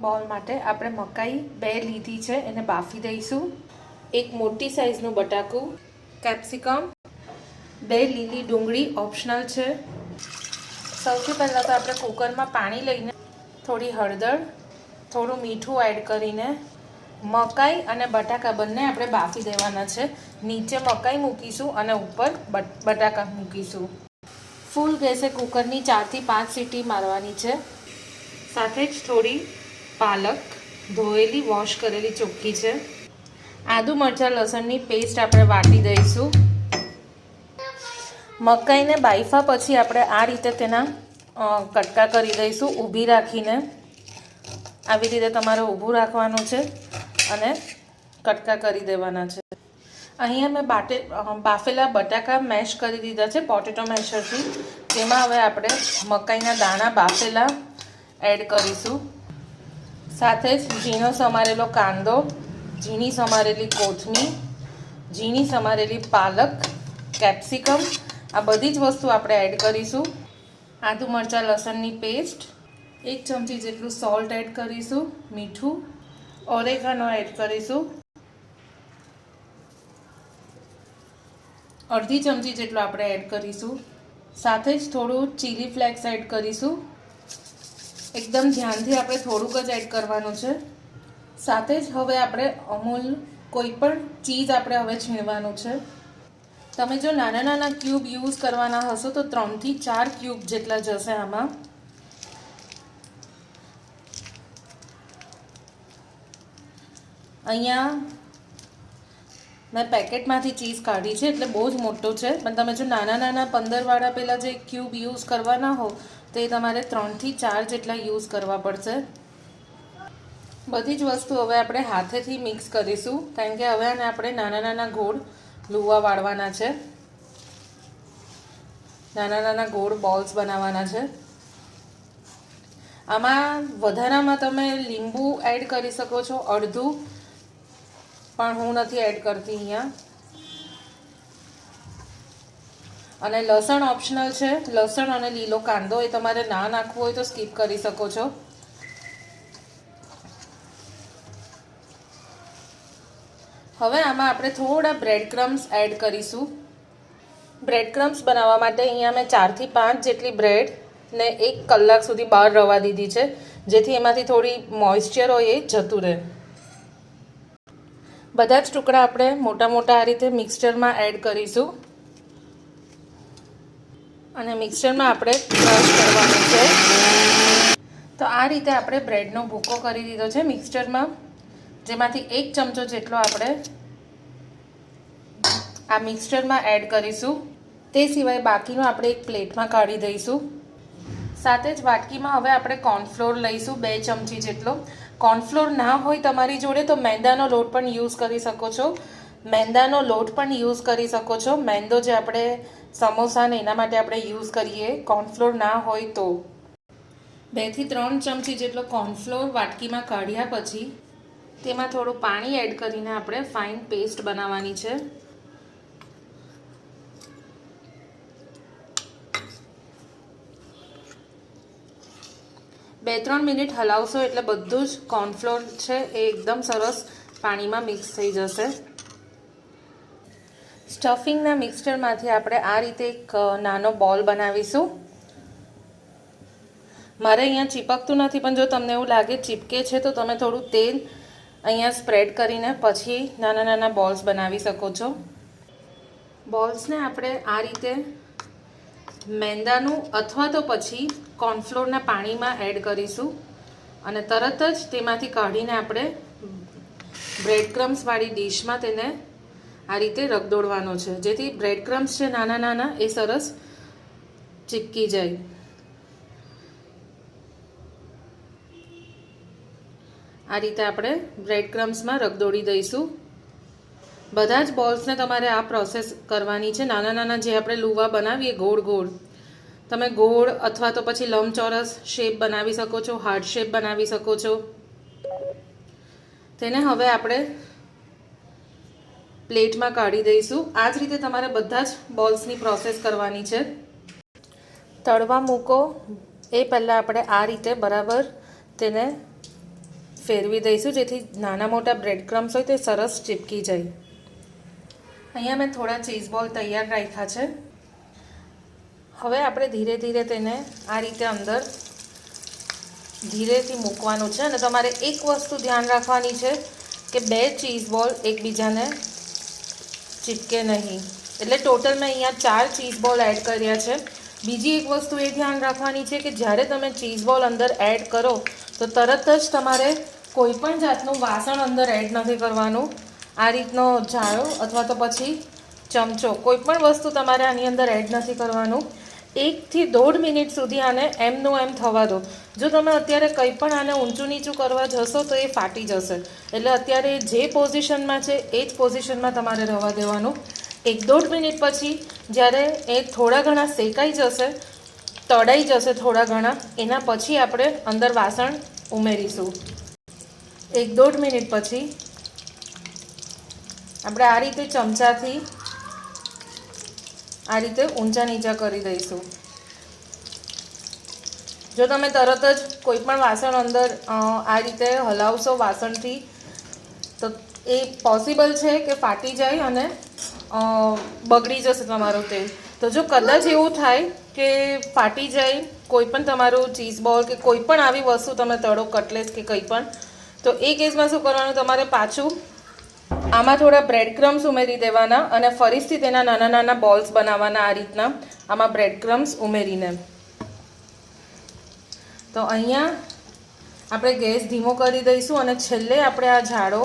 બોલ માટે આપણે મકાઈ બે લીધી છે, એને બાફી દઈશું. એક મોટી સાઈઝનું બટાકું કેપ્સિકમ બે લીલી ડુંગળી ઓપ્શનલ છે. સૌથી પહેલાં તો આપણે કુકરમાં પાણી લઈને થોડી હળદર, થોડું મીઠું એડ કરીને મકાઈ અને બટાકા બંને આપણે બાફી દેવાના છે. નીચે મકાઈ મૂકીશું અને ઉપર બટ- બટાકા મૂકીશું. ફૂલ ગેસે કુકરની ચારથી પાંચ સીટી મારવાની છે. સાથે જ થોડી પાલક, ધોયેલી વોશ કરેલી ચોખ્ખી છે. આદુ મરચાં, લસણની પેસ્ટ આપણે વાટી દઈશું. મકાઈને બાફા પછી આપણે આ રીતે તેના કટકા કરી દઈશું, ઊભી રાખીને. આવી રીતે તમારે ઊભું રાખવાનું છે અને કટકા કરી દેવાના છે. અહીંયા મેં બાટે બાફેલા બટાકા મેશ કરી દીધા છે, પોટેટો મેશરથી. તેમાં હવે આપણે મકાઈના દાણા બાફેલા એડ કરીશું. સાથે જ ઝીણો સમારેલો કાંદો, ઝીણી સમારેલી કોથમીર, ઝીણી સમારેલી પાલક, કેપ્સિકમ, આ બધી જ વસ્તુ આપણે એડ કરીશું. આદુ મરચાં, લસણની પેસ્ટ, એક ચમચી જેટલું સોલ્ટ એડ કરીશું, મીઠું, ઓરેગાનો એડ કરીશું. અડધી ચમચી જેટલું આપણે એડ કરીશું. સાથે જ થોડું ચીલી ફ્લેક્સ એડ કરીશું. એકદમ ધ્યાનથી આપણે થોડુંક જ એડ કરવાનું છે. સાથે જ હવે આપણે અમૂલ કોઈ પણ ચીઝ આપણે હવે છીણવાનું છે. તમે જો નાના નાના ક્યુબ યુઝ કરવાના હશો તો ત્રણથી ચાર ક્યુબ જેટલા જશે આમાં. અહીંયા મેં પેકેટમાંથી ચીઝ કાઢી છે, એટલે બહુ જ મોટો છે. પણ તમે જો નાના નાના પંદરવાળા પેલા જે ક્યુબ યુઝ કરવાના હો તો એ તમારે ત્રણથી ચાર જેટલા યુઝ કરવા પડશે. બધી જ વસ્તુ હવે આપણે હાથેથી મિક્સ કરીશું, કારણ કે હવે આને આપણે નાના નાના ગોળ લુવા વાળવાના છે. નાના નાના ગોળ બોલ્સ બનાવવાના છે. આમાં વધારામાં તમે લીંબુ એડ કરી શકો છો, અડધું. પણ હું નથી એડ કરતી અહીંયા. અને લસણ ઓપ્શનલ છે. લસણ અને લીલો કાંદો એ તમારે ના નાખવું હોય તો સ્કીપ કરી શકો છો. હવે આમાં આપણે થોડા બ્રેડ ક્રમ્સ એડ કરીશું. બ્રેડ ક્રમ્સ બનાવવા માટે અહીંયા મેં ચારથી પાંચ જેટલી બ્રેડ ને એક કલાક સુધી બહાર રવા દીધી છે. જેથી એમાંથી થોડી મોઇશ્ચર હોય એ જતું રહે. બધા જ ટુકડા આપણે મોટા મોટા આ રીતે મિક્સચરમાં એડ કરીશું. અને મિક્સચરમાં આપણે ક્રશ કરવાનું છે. તો આ રીતે આપણે બ્રેડનો ભૂકો કરી દીધો છે મિક્સચરમાં જેમાંથી એક ચમચો જેટલો આપણે આ મિક્સચરમાં એડ કરીશું. તે સિવાય બાકીનું આપણે એક પ્લેટમાં કાઢી દઈશું. સાથે જ વાટકીમાં હવે આપણે કોર્નફ્લોર લઈશું બે ચમચી જેટલો. કોર્નફ્લોર ના હોય તમારી જોડે તો મેંદાનો લોટ પણ યુઝ કરી શકો છો. મેંદાનો લોટ પણ યુઝ કરી શકો છો. મેંદો જે આપણે સમોસા ને એના માટે આપણે યુઝ કરીએ કોર્નફ્લોર ના હોય તો. બેથી ત્રણ ચમચી જેટલો કોર્નફ્લોર વાટકીમાં કાઢ્યા પછી તેમાં થોડું પાણી એડ કરીને આપણે ફાઇન પેસ્ટ બનાવવાની છે. બે ત્રણ મિનિટ હલાવશો એટલે બધું જ કોર્નફ્લોર છે એ એકદમ સરસ પાણીમાં મિક્સ થઈ જશે. સ્ટફિંગના મિક્સચરમાંથી આપણે આ રીતે એક નાનો બોલ બનાવીશું. મારે અહીંયા ચીપકતું નથી, પણ જો તમને એવું લાગે ચીપકે છે, તો તમે થોડું તેલ અહીંયા સ્પ્રેડ કરીને પછી નાના નાના બોલ્સ બનાવી શકો છો. બોલ્સને આપણે આ રીતે મેંદાનું અથવા તો પછી કોર્નફ્લોરના પાણીમાં એડ કરીશું અને તરત જ તેમાંથી કાઢીને આપણે બ્રેડ ક્રમ્સવાળી ડીશમાં તેને આ રીતે રગદોડવાનો છે. જેથી બ્રેડ ક્રમ્સ છે નાના નાના એ સરસ ચીપકી જાય. આ રીતે આપણે બ્રેડ ક્રમ્સમાં રગદોડી દઈશું. બધા જ બોલ્સને તમારે આ પ્રોસેસ કરવાની છે. નાના નાના જે આપણે લુવા બનાવીએ ગોળ ગોળ, તમે ગોળ અથવા તો પછી લંબચોરસ શેપ બનાવી શકો છો હાર્ડ શેપ બનાવી શકો છો. તેને હવે આપણે પ્લેટમાં કાઢી દઈશું. આ જ રીતે તમારે બધા જ બોલ્સની પ્રોસેસ કરવાની છે. તળવા મૂકો. એ પહેલાં આપણે આ રીતે બરાબર તેને ફેરવી દઈશું, જેથી નાના મોટા બ્રેડ ક્રમ્સ હોય તે સરસ ચીપકી જાય. અહીંયા મેં થોડા ચીઝ બોલ તૈયાર રાખ્યા છે. હવે આપણે ધીરે ધીરે તેને આ રીતે અંદર ધીરેથી મૂકવાનું છે અને તમારે એક વસ્તુ ધ્યાન રાખવાની છે કે બે ચીઝ બોલ એકબીજાને ચીપકે નહીં. એટલે ટોટલ મેં અહીંયા ચાર ચીઝ બોલ એડ કર્યા છે. બીજી એક વસ્તુ એ ધ્યાન રાખવાની છે કે જ્યારે તમે ચીઝ બોલ અંદર એડ કરો, તો તરત જ તમારે કોઈપણ જાતનું વાસણ અંદર એડ નથી કરવાનું. આ રીતનો જાળો અથવા તો પછી ચમચો, કોઈપણ વસ્તુ તમારે આની અંદર એડ નથી કરવાનું. એકથી દોઢ મિનિટ સુધી આને એમનું એમ થવા દો. જો તમે અત્યારે કંઈ પણ આને ઊંચું નીચું કરવા જશો તો એ ફાટી જશે. એટલે અત્યારે જે પોઝિશનમાં છે, એ જ પોઝિશનમાં તમારે રહેવા દેવાનું. એક દોઢ મિનિટ પછી જ્યારે એ થોડા ઘણા શેકાઈ જશે, તળાઈ જશે થોડા ઘણા, એના પછી આપણે અંદર વાસણ ઉમેરીશું. એક દોઢ મિનિટ પછી આપણે આ રીતે ચમચાથી આ રીતે ઊંચા નીચા કરી દઈશું. જો તમે તરત જ કોઈ પણ વાસણ અંદર આ રીતે હલાવશો વાસણથી, તો એ પોસિબલ છે કે ફાટી જાય અને બગડી જશે તમારું તેલ. તો જો કદાચ એવું થાય કે ફાટી જાય, કોઈ પણ તમારું ચીઝ બોલ કે કોઈ પણ આવી વસ્તુ તમે તળો કટલેસ કે કંઈ પણ, તો એ કેસમાં શું કરવાનું? તમારે પાછું આમાં થોડા બ્રેડ ક્રમ્સ ઉમેરી દેવાના અને ફરીથી તેના નાના નાના બોલ્સ બનાવવાના આ રીતના. આમાં બ્રેડ ક્રમ્સ ઉમેરીને. તો અહીંયા આપણે ગેસ ધીમો કરી દઈશું અને છેલ્લે આપણે આ ઝાડો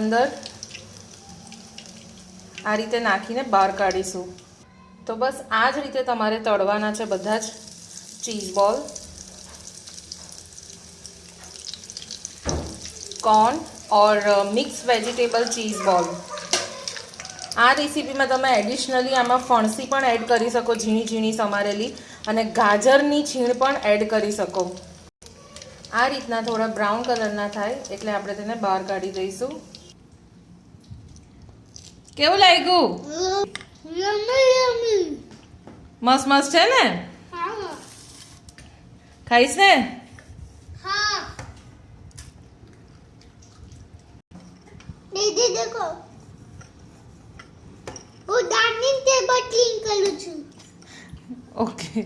અંદર આ રીતે નાખીને બહાર કાઢીશું. તો બસ આ જ રીતે તમારે તળવાના છે બધા જ cheese ball corn or mix vegetable cheese ball આ રેસીપીમાં તમે એડિશનલી આમાં ફણસી પણ એડ કરી શકો ઝીણી ઝીણી સમારેલી અને ગાજરની છીણ પણ એડ કરી શકો. આ રીતના થોડા બ્રાઉન કલરના થાય એટલે આપણે તેને બહાર કાઢી દઈશું. કેવું લાગ્યું. મસ્ત મસ્ત છે ને? ખાઈશ ને? ઓકે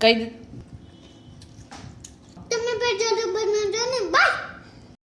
કઈ